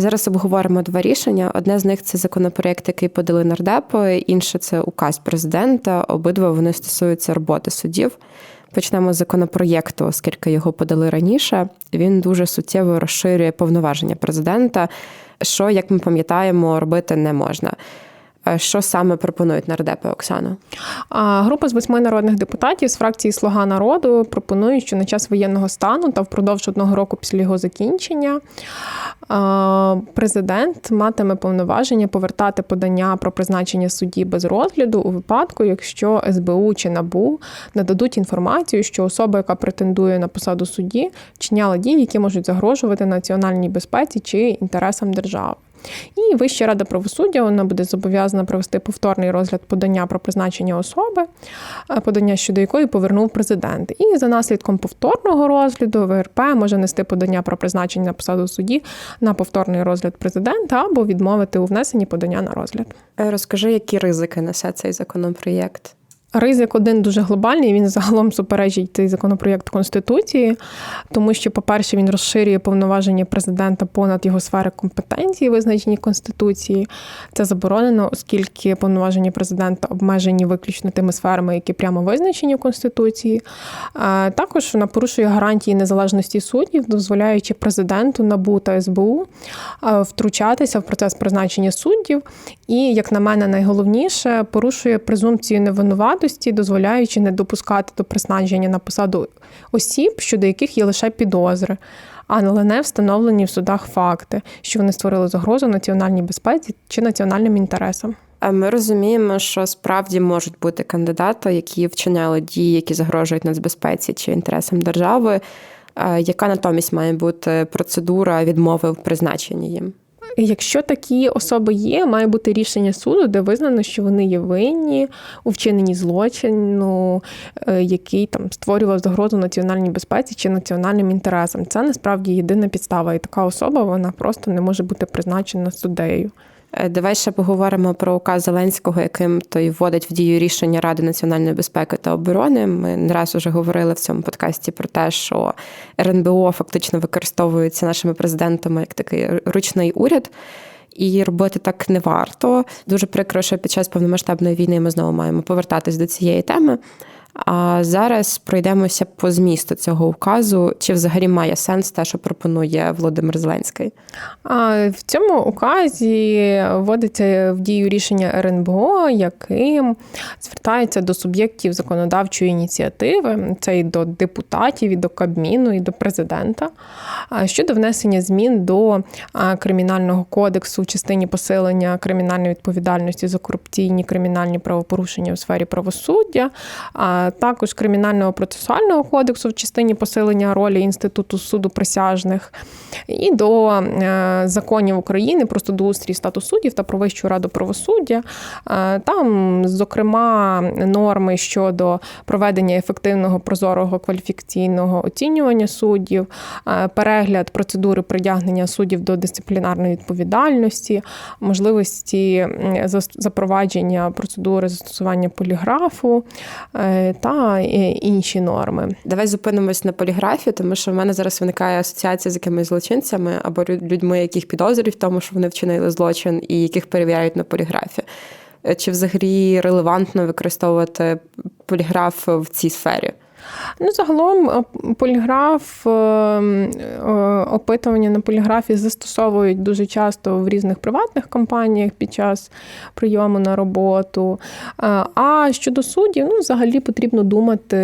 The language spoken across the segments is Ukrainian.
Зараз обговоримо два рішення. Одне з них це законопроєкт, який подали нардепи, інше це указ президента. Обидва вони стосуються роботи суддів. Почнемо з законопроєкту, оскільки його подали раніше. Він дуже суттєво розширює повноваження президента, що, як ми пам'ятаємо, робити не можна. Е, що саме пропонують нардепи Оксана? Група з восьми народних депутатів з фракції Слуга народу пропонує, що на час воєнного стану та впродовж одного року після його закінчення президент матиме повноваження повертати подання про призначення судді без розгляду у випадку, якщо СБУ чи НАБУ нададуть інформацію, що особа, яка претендує на посаду судді, вчиняла дії, які можуть загрожувати національній безпеці чи інтересам держави. І Вища рада правосуддя вона буде зобов'язана провести повторний розгляд подання про призначення особи, е, подання щодо якої повернув президент. І за наслідком повторного розгляду ВРП може нести подання про призначення на посаду судді на повторний розгляд президента або відмовити у внесенні подання на розгляд. Е, розкажи, які ризики несе цей законопроєкт. Ризик один дуже глобальний. Він загалом суперечить цей законопроєкт Конституції, тому що, по-перше, він розширює повноваження президента понад його сфери компетенції, визначені Конституції. Це заборонено, оскільки повноваження президента обмежені виключно тими сферами, які прямо визначені в Конституції. Також вона порушує гарантії незалежності суддів, дозволяючи президенту НАБУ та СБУ втручатися в процес призначення суддів. І, як на мене, найголовніше порушує презумпцію невинуватості вартості, дозволяючи не допускати до призначення на посаду осіб, щодо яких є лише підозри, але не встановлені в судах факти, що вони створили загрозу національній безпеці чи національним інтересам. Ми розуміємо, що справді можуть бути кандидати, які вчиняли дії, які загрожують нацбезпеці чи інтересам держави. Яка натомість має бути процедура відмови в призначенні їм? Якщо такі особи є, має бути рішення суду, де визнано, що вони є винні у вчиненні злочину, е, який там створював загрозу національній безпеці чи національним інтересам. Це насправді єдина підстава, і така особа вона просто не може бути призначена суддею. Е, давай ще поговоримо про указ Зеленського, яким той вводить в дію рішення Ради національної безпеки та оборони. Ми не раз уже говорили в цьому подкасті про те, що РНБО фактично використовується нашими президентами як такий ручний уряд. І робити так не варто. Дуже прикро, що під час повномасштабної війни ми знову маємо повертатись до цієї теми. А зараз пройдемося по змісту цього указу. Чи взагалі має сенс те, що пропонує Володимир Зеленський? В цьому указі вводиться в дію рішення РНБО, яким звертається до суб'єктів законодавчої ініціативи, це і до депутатів, і до Кабміну, і до президента щодо внесення змін до кримінального кодексу в частині посилення кримінальної відповідальності за корупційні кримінальні правопорушення у сфері правосуддя також кримінального процесуального кодексу в частині посилення ролі інституту суду присяжних і до е, законів України про судоустрій статус суддів та про Вищу раду правосуддя. Е, там, зокрема, норми щодо проведення ефективного прозорого кваліфікаційного оцінювання суддів, е, перегляд процедури притягнення суддів до дисциплінарної відповідальності, можливості запровадження процедури застосування поліграфу та інші норми. Давай зупинимось на поліграфі, тому що в мене зараз виникає асоціація з якимись злочинцями або людьми, яких підозрюють в тому, що вони вчинили злочин, і яких перевіряють на поліграфі. Е, чи взагалі релевантно використовувати поліграф в цій сфері? Ну, загалом е, поліграф, е, е, опитування на поліграфі застосовують дуже часто в різних приватних компаніях під час прийому на роботу. А щодо суддів, ну, взагалі потрібно думати,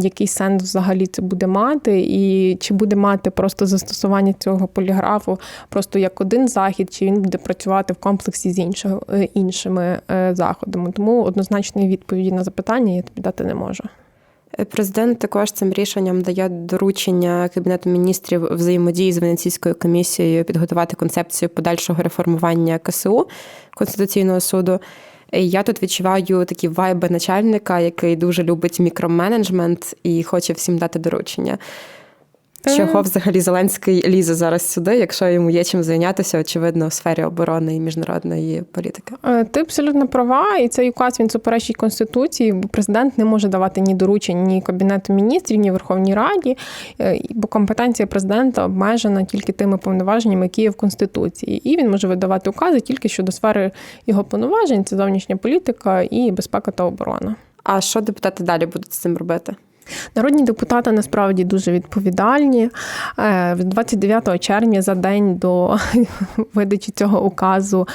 який сенс взагалі це буде мати, і чи буде мати просто застосування цього поліграфу просто як один захід, чи він буде працювати в комплексі з іншими заходами. Тому однозначної відповіді на запитання я тобі дати не можу. Президент також цим рішенням дає доручення Кабінету міністрів взаємодії з Венеційською комісією підготувати концепцію подальшого реформування КСУ Конституційного суду. Я тут відчуваю такі вайби начальника, який дуже любить мікроменеджмент і хоче всім дати доручення. Чого взагалі Зеленський лізе зараз сюди, якщо йому є чим зайнятися, очевидно, у сфері оборони і міжнародної політики? Е, Ти абсолютно права, і цей указ він суперечить конституції, бо президент не може давати ні доручень, ні кабінету міністрів, ні Верховній Раді, е, бо компетенція президента обмежена тільки тими повноваженнями, які є в конституції, і він може видавати укази тільки щодо сфери його повноважень, це зовнішня політика і безпека та оборона. А що депутати далі будуть з цим робити? Народні депутати насправді дуже відповідальні. Е, 29 червня, за день до видачі цього указу,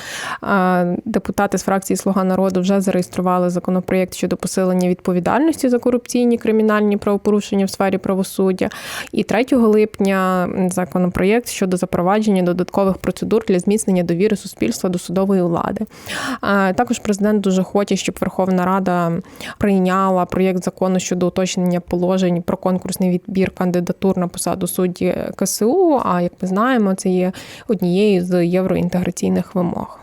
е, депутати з фракції Слуга народу вже зареєстрували законопроєкт щодо посилення відповідальності за корупційні кримінальні правопорушення в сфері правосуддя. І 3 липня законопроєкт щодо запровадження додаткових процедур для зміцнення довіри суспільства до судової влади. Е, Також президент дуже хоче, щоб Верховна Рада прийняла проєкт закону щодо уточнення положень про конкурсний відбір кандидатур на посаду судді КСУ. А як ми знаємо, це є однією з євроінтеграційних вимог.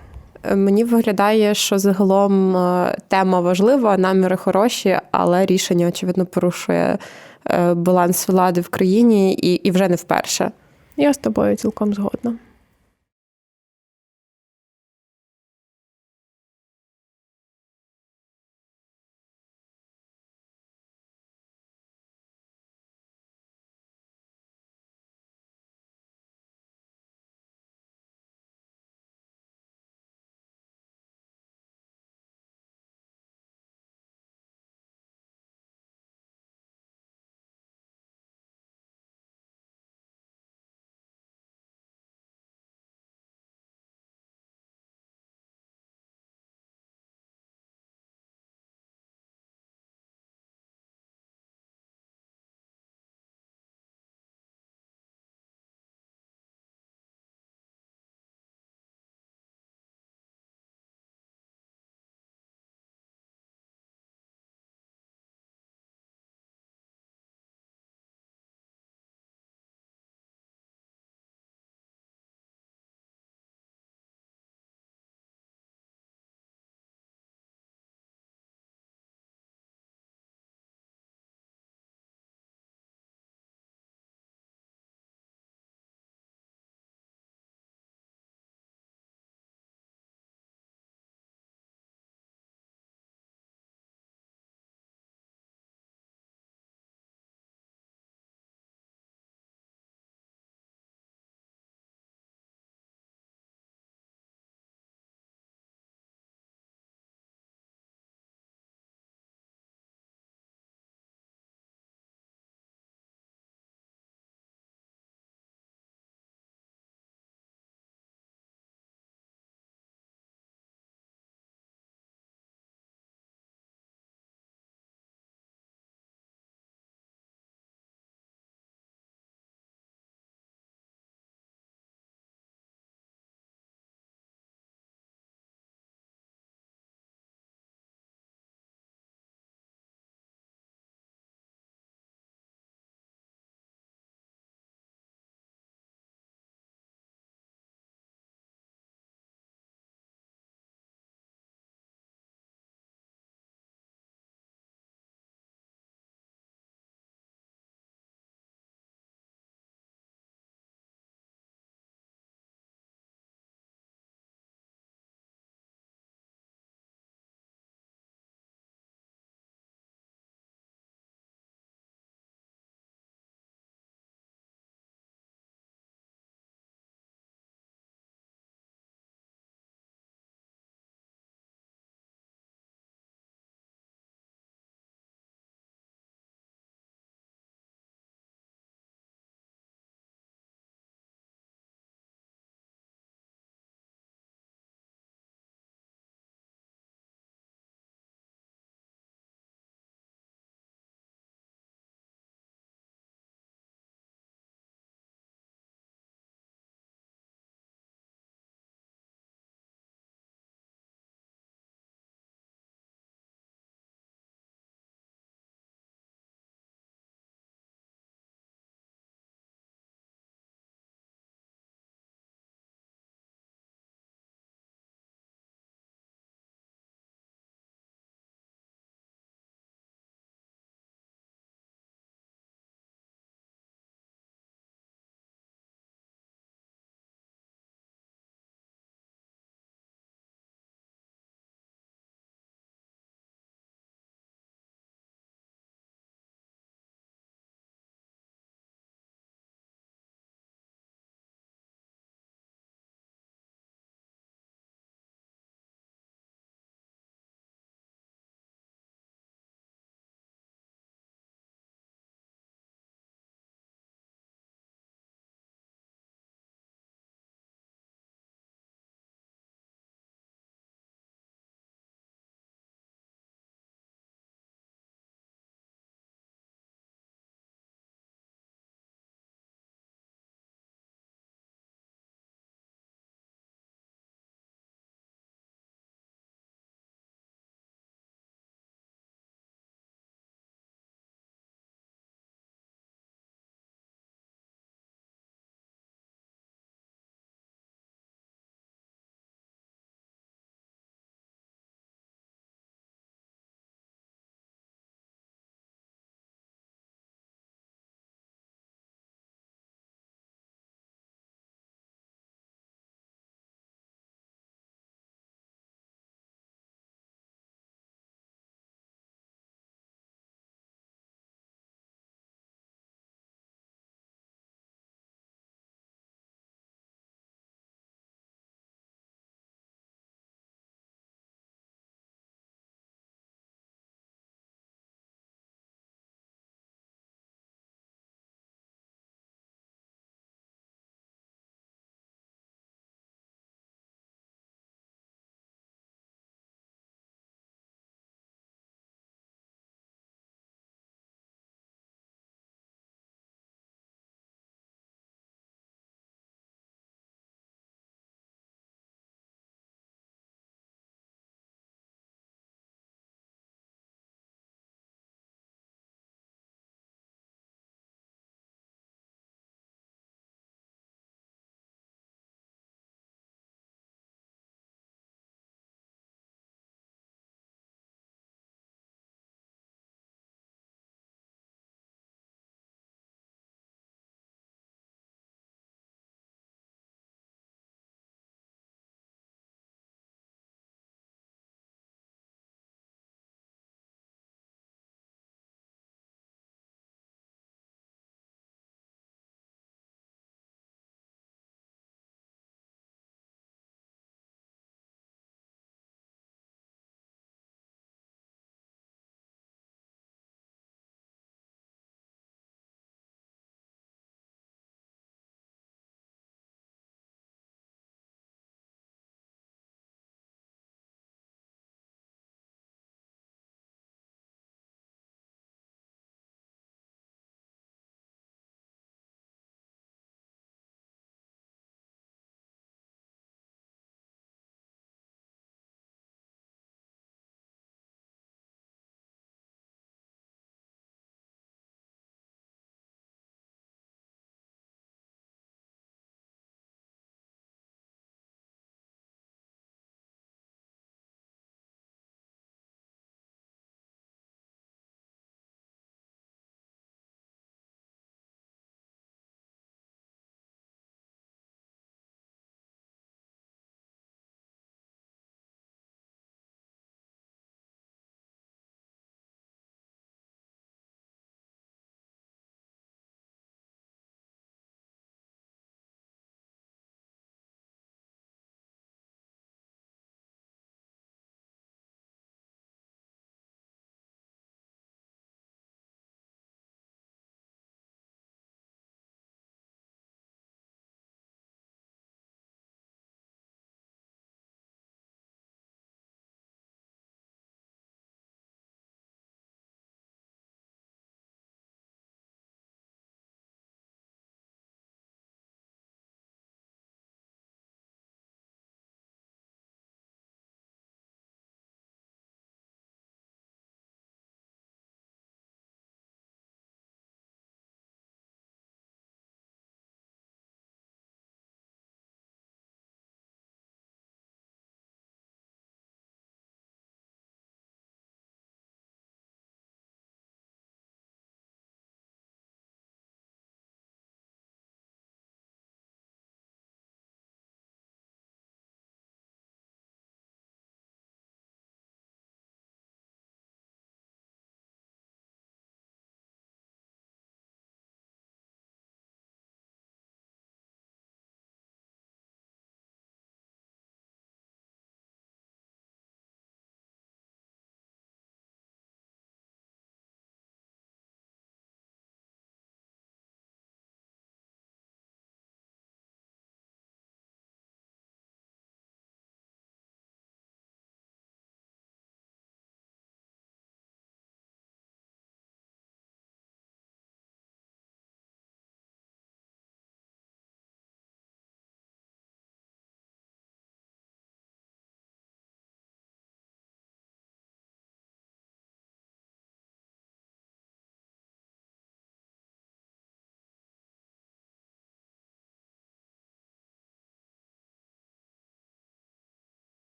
Мені виглядає, що загалом е, тема важлива, наміри хороші, але рішення, очевидно, порушує е, баланс влади в країні і, і вже не вперше. Я з тобою цілком згодна.